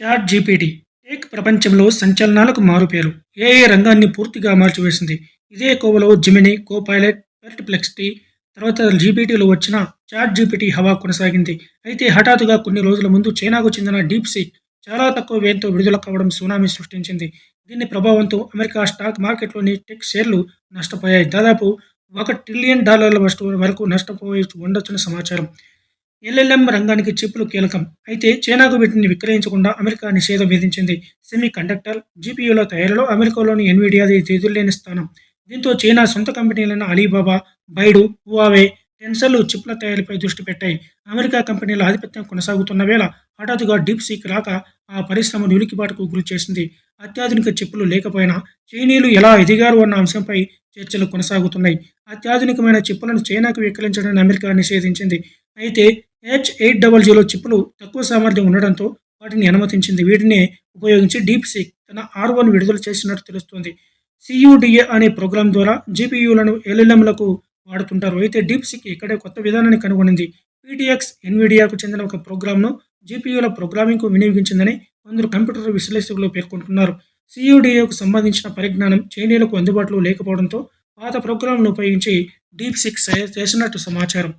Chat GPT tech ప్రపంచంలో సంచలనాలకు మారుపేరు. AI రంగాన్ని పూర్తిగా మార్చివేసింది. ఇదే కోవలో జెమిని కోపైలట్ పెర్ట్ప్లెక్సిటీ తర్వాత జీపీటీలో వచ్చిన చాట్ జీపీటీ హవా కొనసాగింది. అయితే హఠాత్తుగా కొన్ని రోజుల ముందు చైనాకు చెందిన డీప్ సీక్ చాలా తక్కువ వ్యయంతో విడుదల కావడం సునామీ సృష్టించింది. దీని ప్రభావంతో అమెరికా స్టాక్ మార్కెట్లోని టెక్ షేర్లు నష్టపోయాయి. దాదాపు ఒక ట్రిలియన్ డాలర్ల వరకు నష్టపోయి ఉండొచ్చని సమాచారం. ఎల్ఎల్ఎం రంగానికి చిప్పులు కీలకం. అయితే చైనాకు వీటిని విక్రయించకుండా అమెరికా నిషేధం విధించింది. సెమీ కండక్టర్ జీపీయూల తయారీలో అమెరికాలోని ఎన్విడియాది ఎదురులేని స్థానం. దీంతో చైనా సొంత కంపెనీలైన అలీబాబా బైడు హువావే టెన్సర్లు చిప్ల తయారీపై దృష్టి పెట్టాయి. అమెరికా కంపెనీల ఆధిపత్యం కొనసాగుతున్న వేళ హఠాత్తుగా డీప్ సీక్ రాక ఆ పరిశ్రమను ఉలికిపాటుకు గురి చేసింది. అత్యాధునిక చిప్పులు లేకపోయినా చైనీయులు ఎలా ఎదిగారు అన్న అంశంపై చర్చలు కొనసాగుతున్నాయి. అత్యాధునికమైన చిప్పులను చైనాకు విక్రయించడాన్ని అమెరికా నిషేధించింది. అయితే హెచ్ ఎయిట్ డబల్ జీరో చిప్పులు తక్కువ సామర్థ్యం ఉండడంతో వాటిని అనుమతించింది. వీటిని ఉపయోగించి డీప్ సిక్ తన ఆర్ వన్ విడుదల చేసినట్టు తెలుస్తోంది. సియుడిఏ అనే ప్రోగ్రాం ద్వారా జీపీయూలను ఎల్ఎల్ఎంలకు వాడుతుంటారు. అయితే డీప్ సిక్ ఇక్కడే కొత్త విధానాన్ని కనుగొనింది. పీటీఎక్స్ ఎన్విడియాకు చెందిన ఒక ప్రోగ్రామ్ను జీపీయూల ప్రోగ్రామింగ్కు వినియోగించిందని కొందరు కంప్యూటర్ విశ్లేషకులు పేర్కొంటున్నారు. సియుడిఏకు సంబంధించిన పరిజ్ఞానం చైనీయులకు అందుబాటులో లేకపోవడంతో పాత ప్రోగ్రాంను ఉపయోగించి డీప్ సిక్స్ చేసినట్టు సమాచారం.